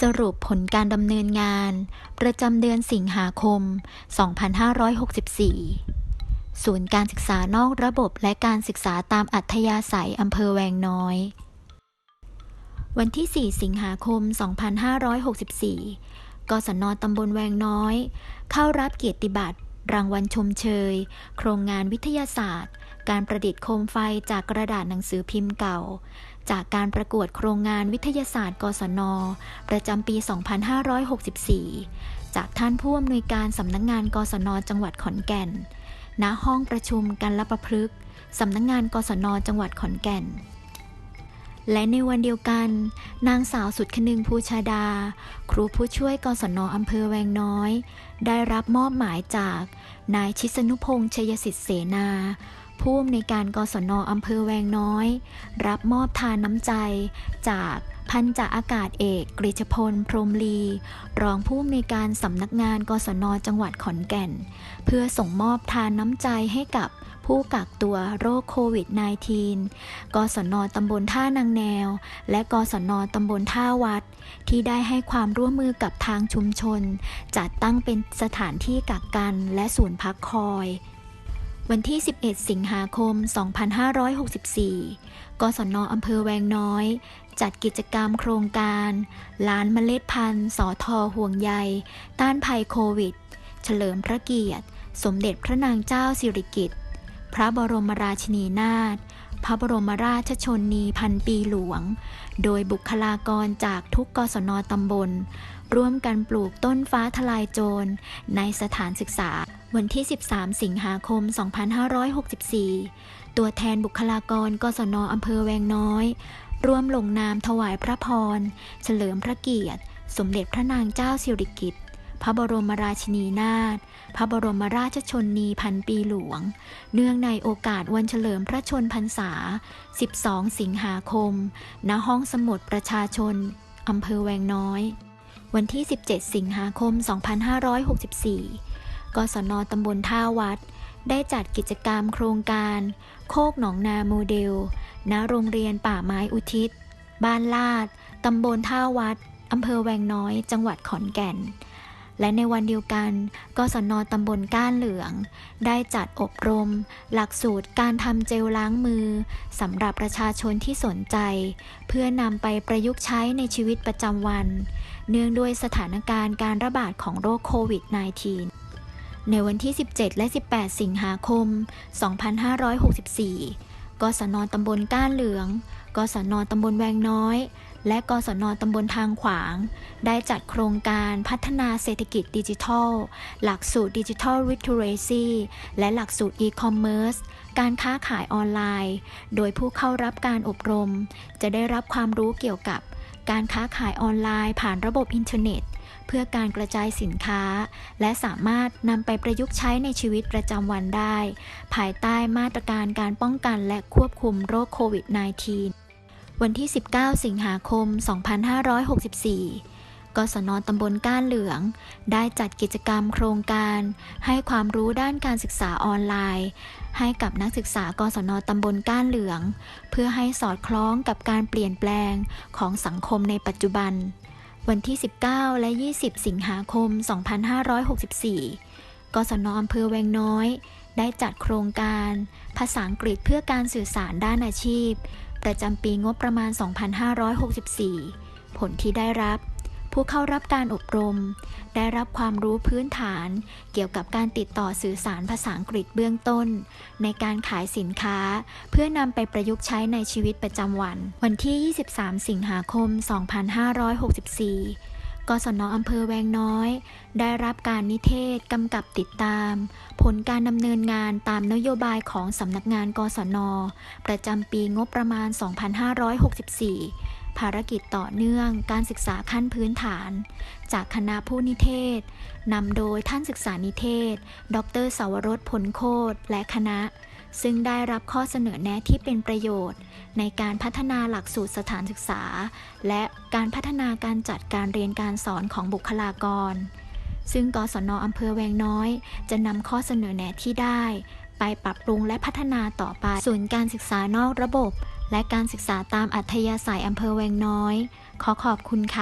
สรุปผลการดำเนินงาน ประจำเดือนสิงหาคม 2564 ศูนย์การศึกษานอกระบบและการศึกษาตามอัธยาศัยอำเภอแวงน้อย วันที่ 4 สิงหาคม 2564 กศนตำบลแวงน้อย เข้ารับเกียรติบัตร รางวัลชมเชย โครงงานวิทยาศาสตร์ การประดิษฐ์โคมไฟจากกระดาษหนังสือพิมพ์เก่า จากการประกวดโครงงานวิทยาศาสตร์ กศน ประจำปี 2564 จากท่านผู้อำนวยการสำนักงงาน กศน จังหวัดขอนแก่น ณ ห้องประชุมกันละประพฤกษ์สำนักงงาน กศน จังหวัดขอนแก่นและในวันเดียวกัน นางสาวสุดคนึงภูชาดา ครูผู้ช่วยกศนอำเภอแวงน้อย ได้รับมอบหมายจาก นายชิสนุพงษ์ชยสิทธิเสนา ผู้อำนวยการกศนอำเภอแวงน้อย รับมอบทานน้ำใจ จากพันจ่าอากาศเอกกฤษพล พรมลี รองผู้อำนวยการสำนักงานกศนจังหวัดขอนแก่น เพื่อส่งมอบทานน้ำใจให้กับผู้กักตัวโรคโควิด -19 กศนตำบลท่านางแนว และกศนตำบลท่าวัด ที่ได้ให้ความร่วมมือกับทางชุมชน จัดตั้งเป็นสถานที่กักกันและศูนย์พักคอย วันที่ 11 สิงหาคม 2564 กศนอำเภอแวงน้อย จัดกิจกรรมโครงการ ล้านเมล็ดพันธุ์สอทอห่วงใย ต้านภัยโควิด เฉลิมพระเกียรติ สมเด็จพระนางเจ้าสิริกิติ์ พระบรมราชินีนาถ พระบรมราชชนนีพันปีหลวง โดยบุคลากรจากทุกกศนตำบล ร่วมกันปลูกต้นฟ้าทลายโจรในสถานศึกษา วันที่ 13 สิงหาคม 2564 ตัวแทนบุคลากรกศนอำเภอแวงน้อย ร่วมลงนามถวายพระพร เฉลิมพระเกียรติ สมเด็จพระนางเจ้าสิริกิติ์พระบรมราชินีนาถ พระบรมราชชนนีพันปีหลวง เนื่องในโอกาสวันเฉลิมพระชนพรรษา 12 สิงหาคม ณ ห้องสมุดประชาชน อำเภอแวงน้อย วันที่ 17 สิงหาคม 2564 กศนตำบลท่าวัด ได้จัดกิจกรรมโครงการ โคกหนองนาโมเดล ณ โรงเรียนป่าไม้อุทิศ บ้านลาด ตำบลท่าวัด อำเภอแวงน้อย จังหวัดขอนแก่น และในวันเดียวกัน กศนตำบลก้านเหลือง ได้จัดอบรม หลักสูตรการทำเจลล้างมือสำหรับประชาชนที่สนใจ เพื่อนำไปประยุกต์ใช้ในชีวิตประจำวัน เนื่องด้วยสถานการณ์การระบาดของโรคโควิด -19 ในวันที่ 17 และ 18 สิงหาคม 2564 กศนตำบลก้านเหลือง กศนตำบลแวงน้อย และกศนตำบลทางขวาง ได้จัดโครงการพัฒนาเศรษฐกิจดิจิทัล หลักสูตรดิจิทัล Literacy และหลักสูตร e-commerce การค้าขายออนไลน์ โดยผู้เข้ารับการอบรม จะได้รับความรู้เกี่ยวกับการค้าขายออนไลน์ผ่านระบบอินเทอร์เน็ต เพื่อการกระจายสินค้า และสามารถนำไปประยุกต์ใช้ในชีวิตประจำวันได้ ภายใต้มาตรการการป้องกันและควบคุมโรคโควิด -19 วันที่ 19 สิงหาคม 2564กศนตำบลก้านเหลือง ได้จัดกิจกรรมโครงการ ให้ความรู้ด้านการศึกษาออนไลน์ ให้กับนักศึกษากศนตำบลก้านเหลือง เพื่อให้สอดคล้องกับการเปลี่ยนแปลงของสังคมในปัจจุบัน วันที่ 19 และ 20 สิงหาคม 2564 กศนอำเภอแวงน้อย ได้จัดโครงการ ภาษาอังกฤษเพื่อการสื่อสารด้านอาชีพ ประจำปีงบประมาณ 2564 ผลที่ได้รับ ผู้เข้ารับการอบรม ได้รับความรู้พื้นฐาน เกี่ยวกับการติดต่อสื่อสารภาษาอังกฤษเบื้องต้น ในการขายสินค้า เพื่อนำไปประยุกต์ใช้ในชีวิตประจำวัน วันที่ 23 สิงหาคม 2564กศนอำเภอแวงน้อย ได้รับการนิเทศกำกับติดตาม ผลการดำเนินงานตามนโยบายของสำนักงานกศน ประจำปีงบประมาณ 2564 ภารกิจต่อเนื่องการศึกษาขั้นพื้นฐาน จากคณะผู้นิเทศนำโดยท่านศึกษานิเทศ ดรสาวรสผลโคตรและคณะ ซึ่งได้รับข้อเสนอแนะที่เป็นประโยชน์ ในการพัฒนาหลักสูตรสถานศึกษา และการพัฒนาการจัดการเรียนการสอนของบุคลากร ซึ่งกศนอำเภอแวงน้อย จะนำข้อเสนอแนะที่ได้ ไปปรับปรุงและพัฒนาต่อไปศูนย์การศึกษานอกระบบ และการศึกษาตามอัธยาศัยอำเภอแวงน้อย ขอขอบคุณค่ะ